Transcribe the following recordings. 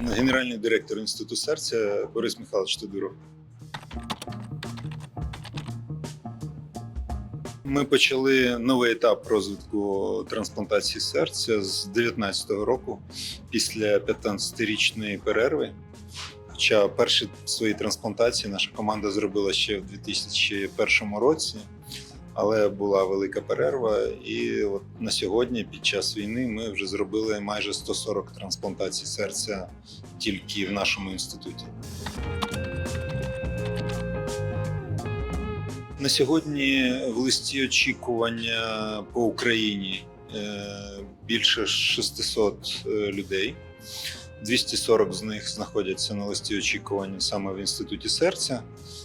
генеральний директор Інституту серця Борис Михайлович Тодуров. Ми почали новий етап розвитку трансплантації серця з 2019 року після 15-річної перерви. Хоча перші свої трансплантації наша команда зробила ще в 2001 році, але була велика перерва. І от на сьогодні, під час війни, ми вже зробили майже 140 трансплантацій серця тільки в нашому інституті. На сьогодні в листі очікування по Україні е, більше 600 е, людей. 240 з них знаходяться на листі очікування саме в інституті серця.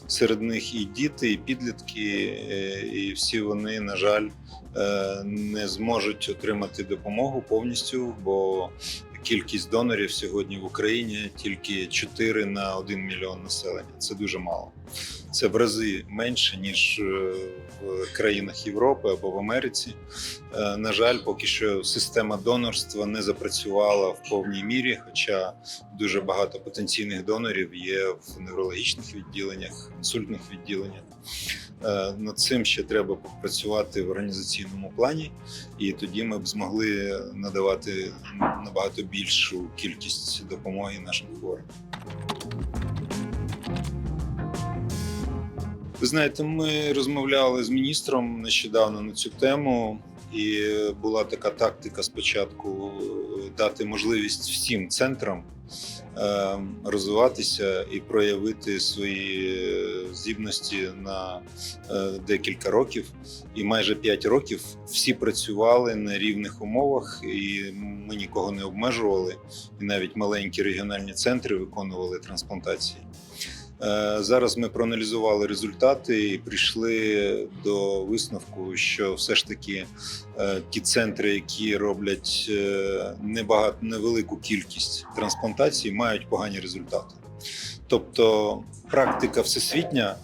Серед них і діти, і підлітки, е, і всі вони, на жаль, е, не зможуть отримати допомогу повністю, бо кількість донорів сьогодні в Україні тільки 4 на 1 мільйон населення. Це дуже мало. Це в рази менше ніж е, в країнах Європи або в Америці. Е, На жаль, поки що система донорства не запрацювала в повній мірі, хоча дуже багато потенційних донорів є в неврологічних відділеннях, інсультних відділеннях. Е, Над цим ще треба попрацювати в організаційному плані, і тоді ми б змогли надавати набагато більшу кількість допомоги нашим хворим. Ви знаєте, ми розмовляли з міністром нещодавно на цю тему, і була така тактика спочатку е, дати можливість всім центрам е, розвиватися і проявити свої е, здібності на декілька років. І майже 5 років всі працювали на рівних умовах, і ми нікого не обмежували. І навіть маленькі регіональні центри виконували трансплантації. Е, Зараз ми проаналізували результати і прийшли до висновку, що все ж таки е, ті центри, які роблять е, небагато невелику кількість трансплантацій, мають погані результати. Тобто практика всесвітня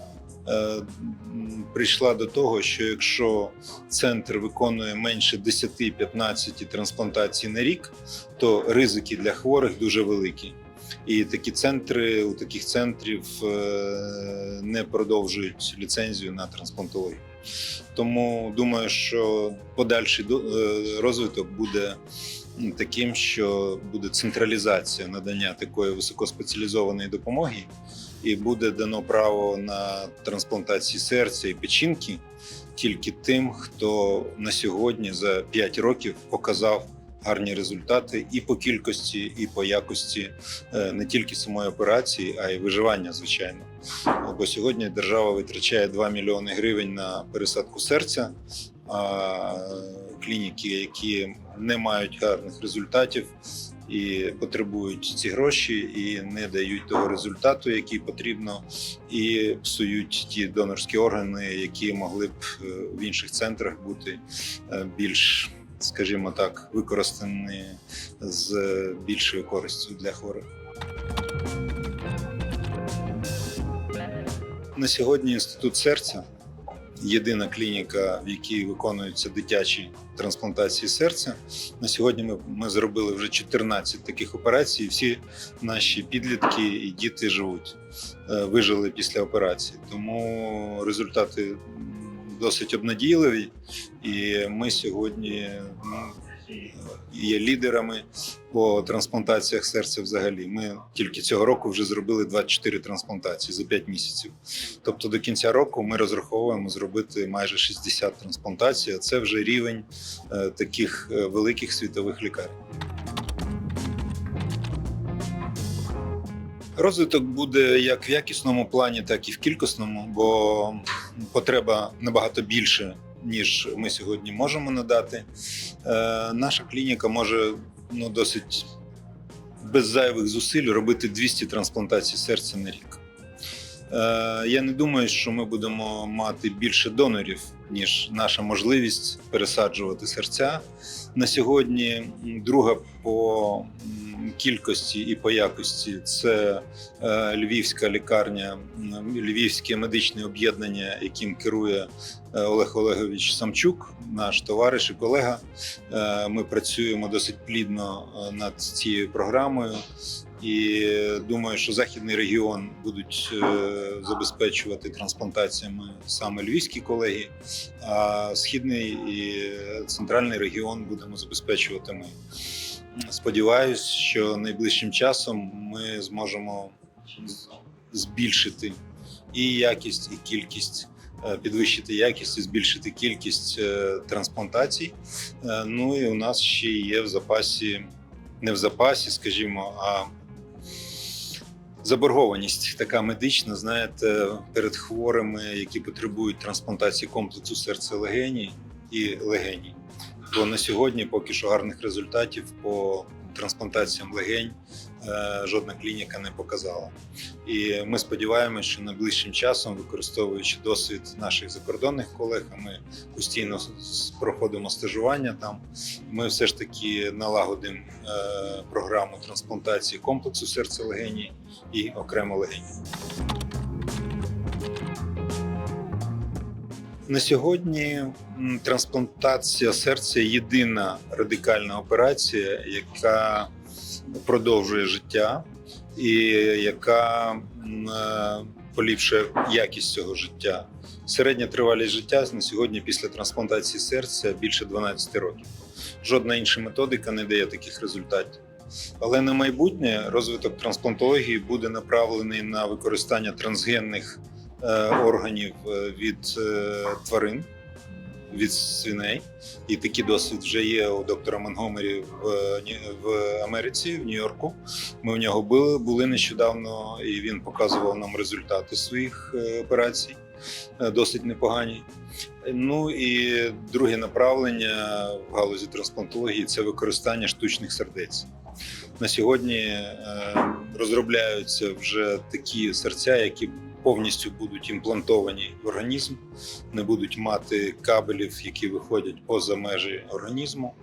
прийшла до того, що якщо центр виконує менше 10-15 трансплантацій на рік, то ризики для хворих дуже великі. І такі центри у таких центрів е, не продовжують ліцензію на трансплантологію. Тому думаю, що подальший е, розвиток буде таким, що буде централізація надання такої високоспеціалізованої допомоги, і буде дано право на трансплантації серця і печінки тільки тим, хто на сьогодні за 5 років показав гарні результати і по кількості, і по якості е, не тільки самої операції, а й виживання, звичайно. Бо сьогодні держава витрачає 2 мільйони гривень на пересадку серця. А клініки, які не мають гарних результатів і потребують ці гроші, і не дають того результату, який потрібно, і псують ті донорські органи, які могли б е, в інших центрах бути е, більш скажімо так, використані з більшою користю для хворих. На сьогодні інститут серця єдина клініка, в якій виконуються дитячі трансплантації серця. На сьогодні ми, ми зробили вже 14 таких операцій. Всі наші підлітки і діти живуть, е, вижили після операції. Тому результати досить обнадійливі. І ми сьогодні ну, є лідерами по трансплантаціях серця взагалі. Ми тільки цього року вже зробили 24 трансплантації за 5 місяців. Тобто до кінця року ми розраховуємо зробити майже 60 трансплантацій. а Це вже рівень е, таких е, великих світових лікарень. Розвиток буде як в якісному плані, так і в кількісному, бо потреба набагато більше, ніж ми сьогодні можемо надати. Е, наша клініка може ну, досить без зайвих зусиль робити 200 трансплантацій серця на рік. Е, я не думаю, що ми будемо мати більше донорів, ніж наша можливість пересаджувати серця. На сьогодні друга по кількості і по якості це е, Львівська лікарня, Львівське медичне об'єднання, яким керує е, Олег Олегович Самчук, наш товариш і колега. Е, Ми працюємо досить плідно над цією програмою. І думаю, що західний регіон будуть забезпечувати трансплантаціями саме львівські колеги, а східний і центральний регіон будемо забезпечувати ми. Сподіваюсь, що найближчим часом ми зможемо збільшити і якість, і кількість, е, підвищити якість і збільшити кількість е, трансплантацій. Е, Ну і у нас ще є в запасі, не в запасі, скажімо, а заборгованість така медична, знаєте, перед хворими, які потребують трансплантації комплексу серця легені і легеній. Бо на сьогодні поки що гарних результатів по трансплантаціям легень е, жодна клініка не показала. І ми сподіваємося, що найближчим часом, використовуючи досвід наших закордонних колег, ми постійно проходимо стажування там. Ми все ж таки налагодимо е, програму трансплантації комплексу серця легені і окремо легені. На сьогодні трансплантація серця єдина радикальна операція, яка продовжує життя і яка е, поліпшує якість цього життя. Середня тривалість життя на сьогодні після трансплантації серця більше 12 років. Жодна інша методика не дає таких результатів. Але на майбутнє розвиток трансплантології буде направлений на використання трансгенних органів е, від е, тварин, від свиней. І такий досвід вже є у доктора Монгомері в, е, в Америці, в Нью-Йорку. Ми в нього були, були нещодавно, і він показував нам результати своїх е, операцій, е, досить непогані. Ну і друге направлення в галузі трансплантології це використання штучних сердець. На сьогодні е, розробляються вже такі серця, які повністю будуть імплантовані в організм, не будуть мати кабелів, які виходять поза межі організму,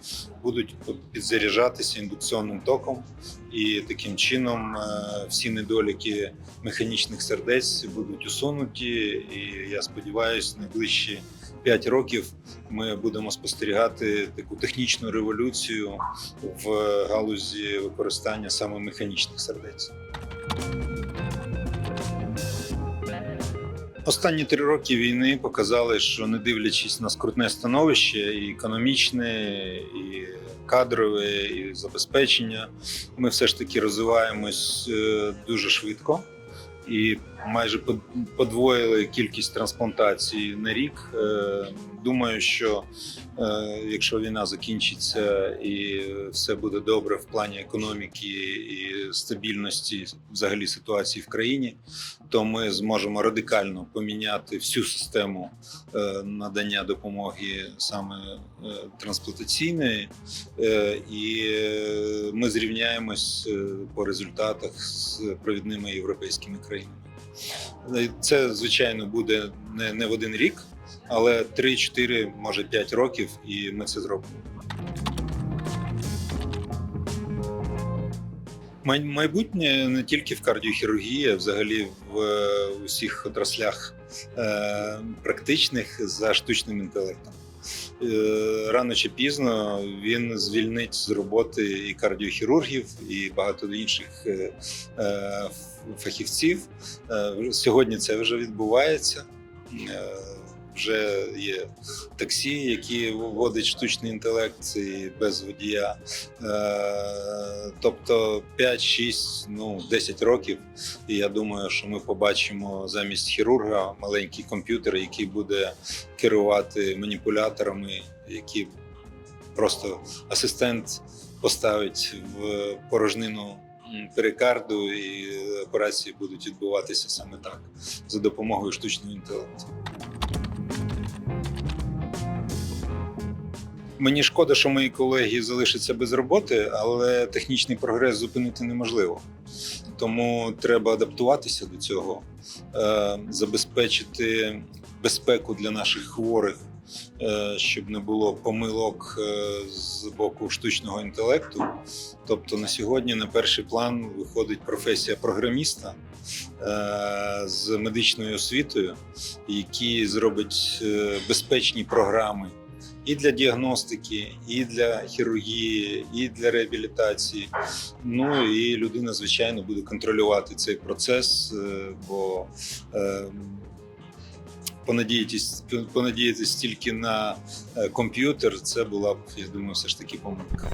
будуть підзаряджатися індукційним током, і таким чином е, всі недоліки механічних сердець будуть усунуті. І я сподіваюся, найближчі 5 років ми будемо спостерігати таку технічну революцію в галузі використання саме механічних сердець. Останні три роки війни показали, що не дивлячись на скрутне становище, і економічне, і кадрове, і забезпечення, ми все ж таки розвиваємось е, дуже швидко. І майже под- подвоїли кількість трансплантацій на рік. Е, Думаю, що е, якщо війна закінчиться і все буде добре в плані економіки і стабільності взагалі ситуації в країні, то ми зможемо радикально поміняти всю систему е, надання допомоги саме трансплантаційної, і ми зрівняємось по результатах з провідними європейськими країнами. Е, Це, звичайно, буде не, не в один рік, але 3-4, може 5 років, і ми це зробимо. Майбутнє не тільки в кардіохірургії, а взагалі в е, усіх отраслях е, практичних за штучним інтелектом. Е, Рано чи пізно він звільнить з роботи і кардіохірургів, і багато інших е, е, фахівців. Сьогодні це вже відбувається. Вже є таксі, які вводить штучний інтелект і без водія. Тобто 5, 6, ну 10 років. І я думаю, що ми побачимо замість хірурга маленький комп'ютер, який буде керувати маніпуляторами, які просто асистент поставить в порожнину перикарду, і операції будуть відбуватися саме так за допомогою штучного інтелекту. Мені шкода, що мої колеги залишаться без роботи, але технічний прогрес зупинити неможливо. Тому треба адаптуватися до цього, е, забезпечити безпеку для наших хворих, е, щоб не було помилок е, з боку штучного інтелекту. Тобто на сьогодні на перший план виходить професія програміста з медичною освітою, який зробить безпечні програми і для діагностики, і для хірургії, і для реабілітації. Ну і людина, звичайно, буде контролювати цей процес, е, бо е, понадіятись, понадіятись тільки на е, комп'ютер, це була б, я думаю, все ж таки помилка.